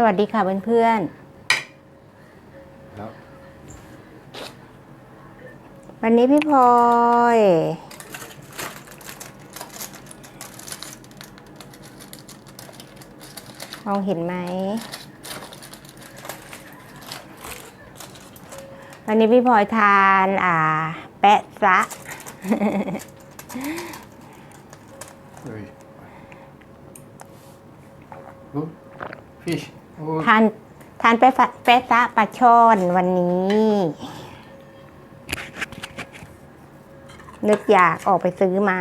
สวัสดีค่ะเพื่อนแล้วๆวันนี้พี่พลอยมองเห็นไหม วันนี้พี่พลอยทาน อ่า แปะซะ เฮ้ย Good fish Good ทานทานแปะฟะแปะซะปลาช่อนวันนี้ นึกอยากออกไปซื้อมา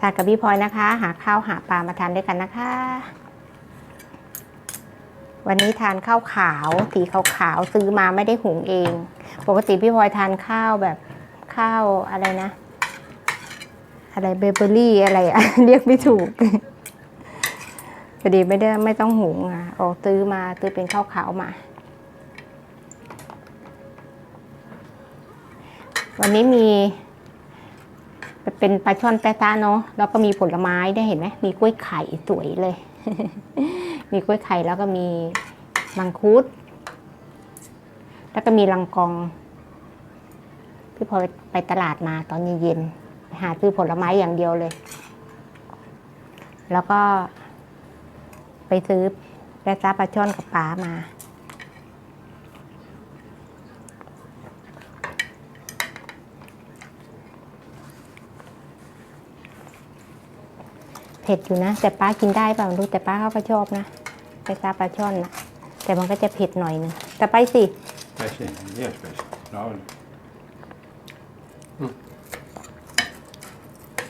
ทานกับพี่พลอยนะคะ หาข้าวหาปลามาทานด้วยกันนะคะ วันนี้ทานข้าวขาวสีขาวๆซื้อมาไม่ได้หุงเอง ปกติพี่พลอยทานข้าวแบบข้าวอะไรนะ อะไรเบเบอรี่อะไรอะเรียกไม่ถูกพอดีไม่ได้ไม่ต้องหุงอะออกซื้อมาซื้อเป็นข้าวขาวมา วันนี้มี เป็นปลาช่อนแปะซะเนาะแล้วก็มีผลไม้ได้เห็นไหมมีกล้วยไข่สวยเลย มีกล้วยไข่แล้วก็มีมังคุด แล้วก็มีลังกองพี่พอไปตลาดมาตอนเย็นๆ หาซื้อผลไม้อย่างเดียวเลย แล้วก็ ไปซื้อแปะซาปลาช่อนกับปลามา เผ็ดอยู่นะ แต่ป้ากินได้เปล่าไม่รู้แต่ป้าเขาก็ชอบนะแปะซาปลาช่อนนะแต่มันก็จะเผ็ดหน่อยนึงแต่ไปสิ Spicy Yeah spicy Loud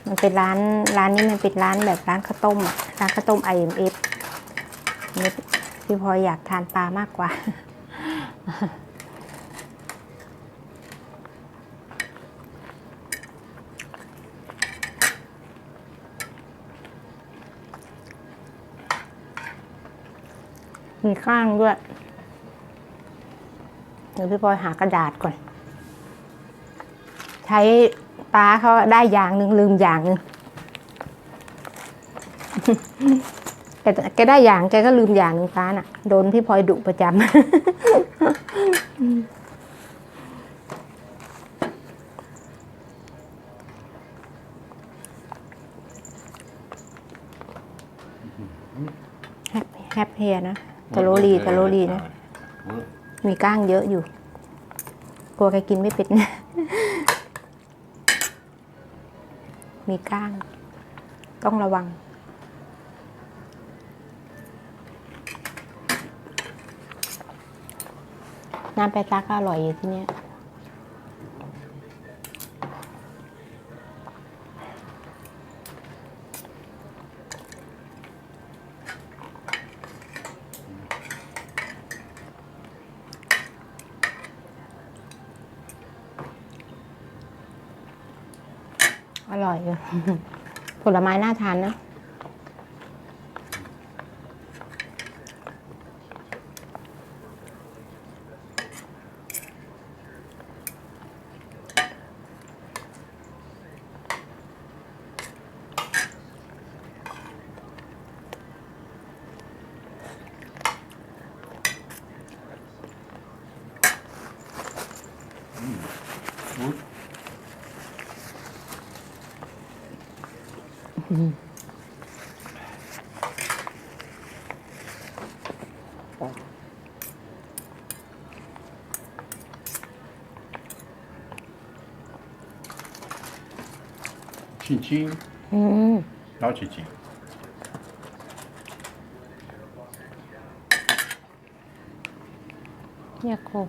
มันเป็นร้านร้านนี้มันเป็นร้านแบบร้านข้าวต้มอะร้านข้าวต้ม IMF นี่พี่พลอยอยากทานปลามากกว่า มีข้างด้วยเดี๋ยวพี่พลอยหากระดาษก่อน ใช้ ป้าเขาได้อย่างหนึ่งลืมอย่างหนึ่งแกแกได้อย่างแกก็ลืมอย่างหนึ่งป้าน่ะ โดนพี่พลอยดุประจำแฮปแฮปเฮียนะตะโลลีตะโลลีนะ Mm. มีก้างเยอะอยู่ กลัวแกกินไม่เป็น มีก้าง ต้องระวัง น้ำแปซาก็อร่อยอยู่ที่เนี้ อร่อยอยู่ผลไม้น่าทานนะ 嗯。哦。基金。嗯。老基金？也扣。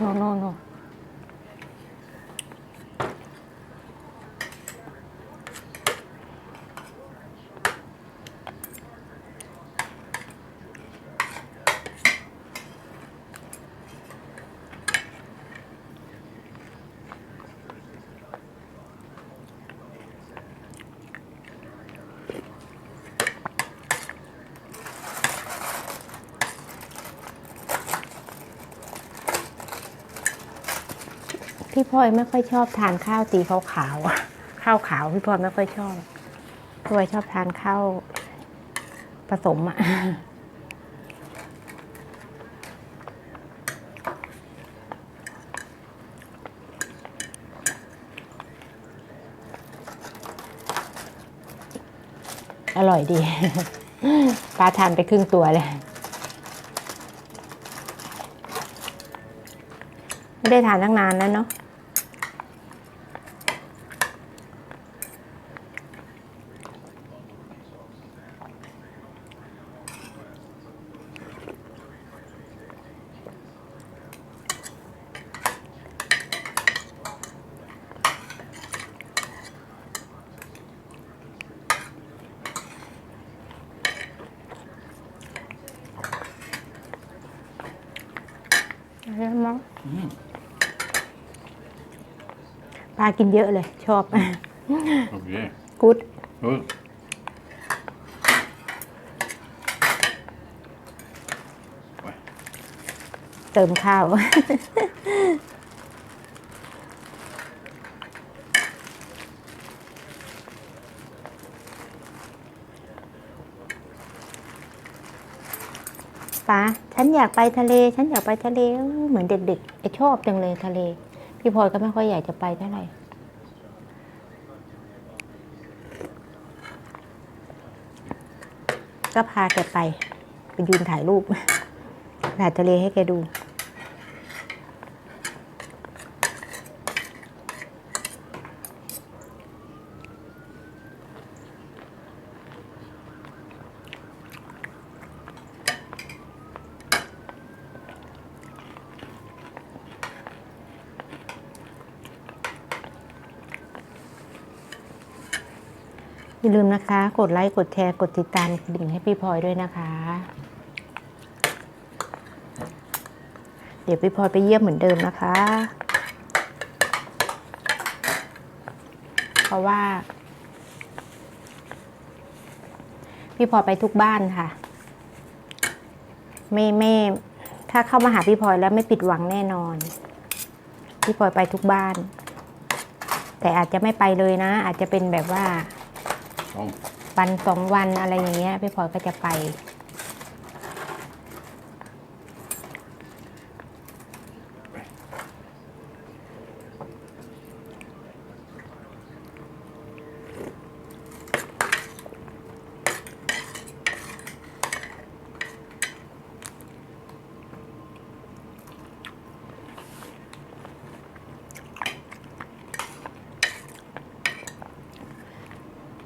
no no no。 พี่พลอยไม่ค่อยชอบทานข้าวสีขาวๆอะข้าวขาวพี่พลอยไม่ค่อยชอบพี่พลอยชอบทานข้าวผสมอะอร่อยดีป้าทานไปครึ่งตัวเลย ไม่ได้ทานตั้งนานแล้วเนาะ ปลากินเยอะเลย ชอบ Okay. กู๊ด Good. เติมข้าว ป้า ฉันอยากไปทะเล ฉันอยากไปทะเลเอ้ยเหมือนเด็กๆไอชอบจังเลยทะเล พี่พลอยก็ไม่ค่อยอยากจะไปเท่าไหร่ก็พาแกไป ไปยืนถ่ายรูปถ่ายทะเลให้แกดู อย่าลืมนะคะ กดไลค์ กดแชร์ กดติดตามกระดิ่งให้พี่พลอยด้วยนะคะ เดี๋ยวพี่พลอยไปเยี่ยมเหมือนเดิมนะคะ เพราะว่า พี่พลอยไปทุกบ้านค่ะ ไม่ไม่ถ้าเข้ามาหาพี่พลอยแล้วไม่ผิดหวังแน่นอน พี่พลอยไปทุกบ้าน แต่อาจจะไม่ไปเลยนะ อาจจะเป็นแบบว่า วันสองวันอะไรอย่างเงี้ยพี่พลอยก็จะไป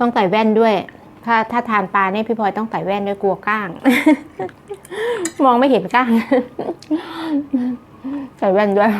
ต้องใส่แว่นด้วย ถ้าถ้าทานปลาเนี่ยพี่พลอยต้องใส่แว่นด้วยกลัวก้าง มองไม่เห็นก้าง ใส่แว่นด้วย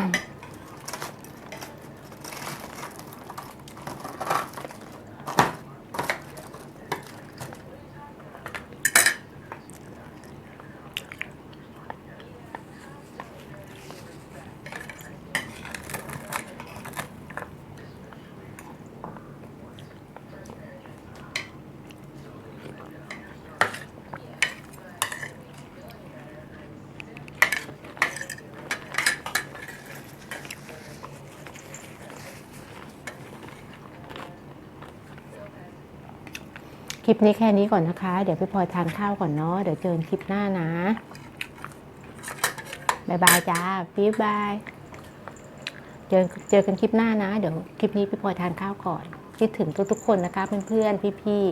คลิปนี้แค่นี้ก่อนนะคะ เดี๋ยวพี่พลอยทานข้าวก่อนเนาะ เดี๋ยวเจอกันคลิปหน้านะบายบายจ้าพี่บาย เจอเจอกันคลิปหน้านะ เดี๋ยวคลิปนี้พี่พลอยทานข้าวก่อน คิดถึงทุกๆคนนะคะเพื่อนๆพี่ๆ